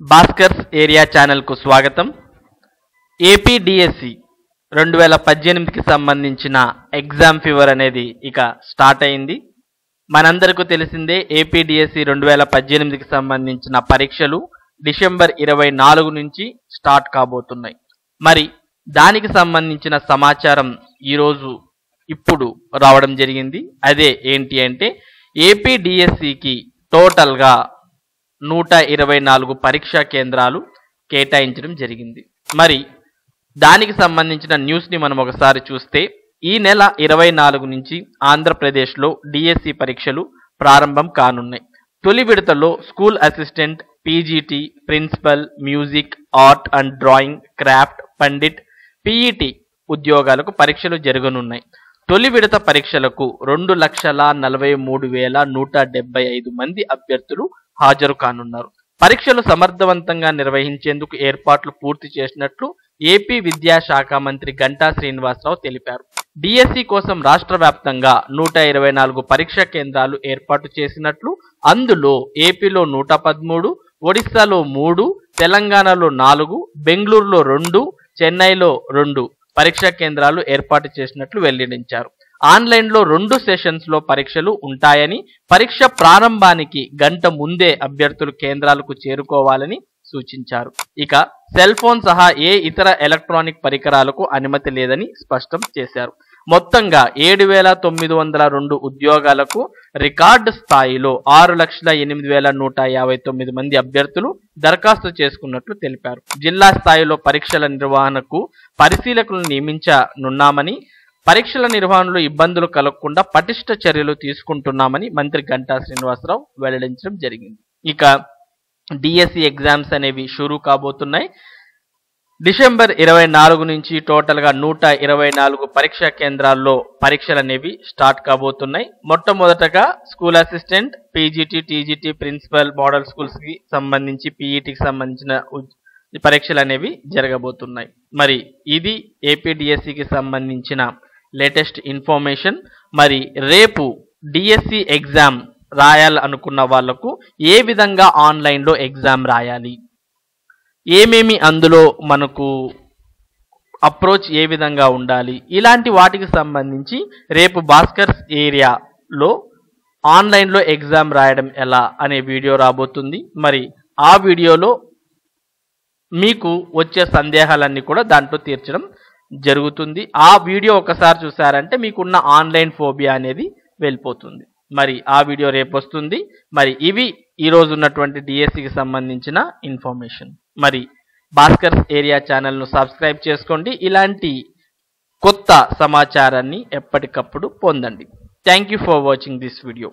Bhaskar's area ఛానల్కు స్వాగతం. APDSC రెండు వేల పద్దెనిమిదికి సంబంధించిన ఎగ్జామ్ ఫీవర్ అనేది ఇక స్టార్ట్ అయింది. మనందరికీ తెలిసిందే ఏపీడిఎస్సి రెండు వేల పద్దెనిమిదికి సంబంధించిన పరీక్షలు డిసెంబర్ ఇరవై నాలుగు నుంచి స్టార్ట్ కాబోతున్నాయి. మరి దానికి సంబంధించిన సమాచారం ఈరోజు ఇప్పుడు రావడం జరిగింది. అదే ఏంటి అంటే ఏపీడిఎస్సికి టోటల్గా నూట ఇరవై నాలుగు పరీక్షా కేంద్రాలు కేటాయించడం జరిగింది. మరి దానికి సంబంధించిన న్యూస్ని మనం ఒకసారి చూస్తే ఈ నెల ఇరవై నాలుగు నుంచి ఆంధ్రప్రదేశ్లో డిఎస్సి పరీక్షలు ప్రారంభం కానున్నాయి. తొలి విడతలో school assistant PGT principal music art and drawing craft pandit PET ఉద్యోగాలకు పరీక్షలు జరగనున్నాయి. తొలి విడత పరీక్షలకు రెండు లక్షల నలభై మూడు వేల నూట డెబ్బై ఐదు మంది అభ్యర్థులు హాజరు కానున్నారు. పరీక్షలు సమర్థవంతంగా నిర్వహించేందుకు ఏర్పాట్లు పూర్తి చేసినట్లు ఏపీ విద్యాశాఖ మంత్రి గంటా శ్రీనివాసరావు తెలిపారు. డిఎస్సి కోసం రాష్ట్ర వ్యాప్తంగా నూట ఇరవై నాలుగు పరీక్షా కేంద్రాలు ఏర్పాటు చేసినట్లు అందులో ఏపీలో నూట పదమూడు ఒడిశాలో మూడు తెలంగాణలో నాలుగు బెంగళూరులో రెండు చెన్నైలో రెండు పరీక్షా కేంద్రాలు ఏర్పాటు చేసినట్లు వెల్లడించారు. ఆన్లైన్లో రెండు సెషన్స్లో పరీక్షలు ఉంటాయని పరీక్ష ప్రారంభానికి గంట ముందే అభ్యర్థులు కేంద్రాలకు చేరుకోవాలని సూచించారు. ఇక సెల్ ఫోన్ సహా ఏ ఇతర ఎలక్ట్రానిక్ పరికరాలకు అనుమతి లేదని స్పష్టం చేశారు. మొత్తంగా ఏడు వేల తొమ్మిది వందల రెండు ఉద్యోగాలకు రికార్డు స్థాయిలో ఆరు లక్షల ఎనిమిది వేల నూట యాభై తొమ్మిది మంది అభ్యర్థులు దరఖాస్తు చేసుకున్నట్లు తెలిపారు. జిల్లా స్థాయిలో పరీక్షల నిర్వహణకు పరిశీలకులను నియమించనున్నామని పరీక్షల నిర్వహణలో ఇబ్బందులు కలగకుండా పటిష్ట చర్యలు తీసుకుంటున్నామని మంత్రి గంటా శ్రీనివాసరావు వెల్లడించడం జరిగింది. ఇక డిఎస్సి ఎగ్జామ్స్ అనేవి షురూ కాబోతున్నాయి. డిసెంబర్ ఇరవై నాలుగు నుంచి టోటల్గా నూట ఇరవై నాలుగు పరీక్షా కేంద్రాల్లో పరీక్షలు అనేవి స్టార్ట్ కాబోతున్నాయి. మొట్టమొదటగా school assistant PGT TGT principal model స్కూల్స్కి సంబంధించి పీఈటీకి సంబంధించిన పరీక్షలు అనేవి జరగబోతున్నాయి. మరి ఇది ఏపీడిఎస్సికి సంబంధించిన లేటెస్ట్ ఇన్ఫర్మేషన్ మరి రేపు డిఎస్సి ఎగ్జామ్ రాయాలనుకున్న వాళ్ళకు ఏ విధంగా ఆన్లైన్లో ఎగ్జామ్ రాయాలి? ఏమేమి అందులో మనకు అప్రోచ్ ఏ విధంగా ఉండాలి? ఇలాంటి వాటికి సంబంధించి రేపు భాస్కర్స్ ఏరియాలో ఆన్లైన్లో ఎగ్జామ్ రాయడం ఎలా అనే వీడియో రాబోతుంది. మరి ఆ వీడియోలో మీకు వచ్చే సందేహాలన్నీ కూడా దాంట్లో తీర్చడం జరుగుతుంది. ఆ వీడియో ఒకసారి చూసారంటే మీకున్న ఆన్లైన్ ఫోబియా అనేది వెళ్ళిపోతుంది. మరి ఆ వీడియో రేపు వస్తుంది. మరి ఇవి ఈరోజు ఉన్నటువంటి డిఎస్సికి సంబంధించిన ఇన్ఫర్మేషన్. మరి భాస్కర్స్ ఏరియా ఛానల్ను సబ్స్క్రైబ్ చేసుకోండి. ఇలాంటి కొత్త సమాచారాన్ని ఎప్పటికప్పుడు పొందండి. Thank you for watching this video